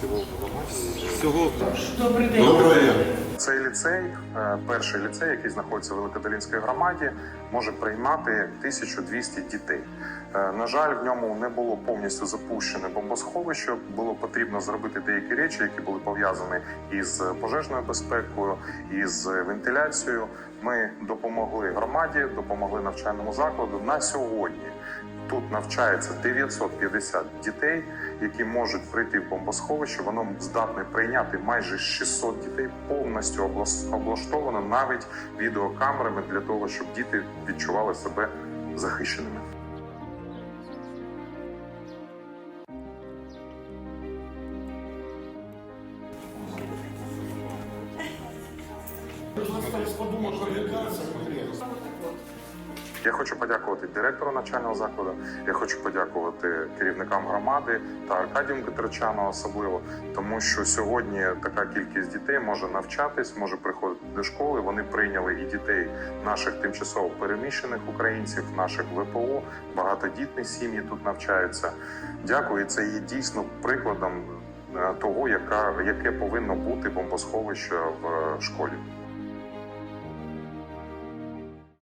Всього Добрий день. Доброго дня. Цей ліцей, е, перший ліцей, який знаходиться в Великодолінській громаді, може приймати 1200 дітей. Е, На жаль, в ньому не було повністю запущене бомбосховище. Було потрібно зробити деякі речі, які були пов'язані із пожежною безпекою, із вентиляцією. Ми допомогли громаді, допомогли навчальному закладу. На сьогодні тут навчається 950 дітей, які можуть прийти в бомбосховище. Воно здатне прийняти майже 600 дітей, повністю облаштовано навіть відеокамерами для того, щоб діти відчували себе захищеними. Я хочу подякувати директору навчального закладу. Я хочу подякувати керівникам громади та Аркадію Катерчану особливо, тому що сьогодні така кількість дітей може навчатись, може приходити до школи. Вони прийняли і дітей наших тимчасово переміщених українців, наших ВПО, багатодітні сім'ї тут навчаються. Дякую. Це є дійсно прикладом е, того, яка яке повинно бути бомбосховище в школі.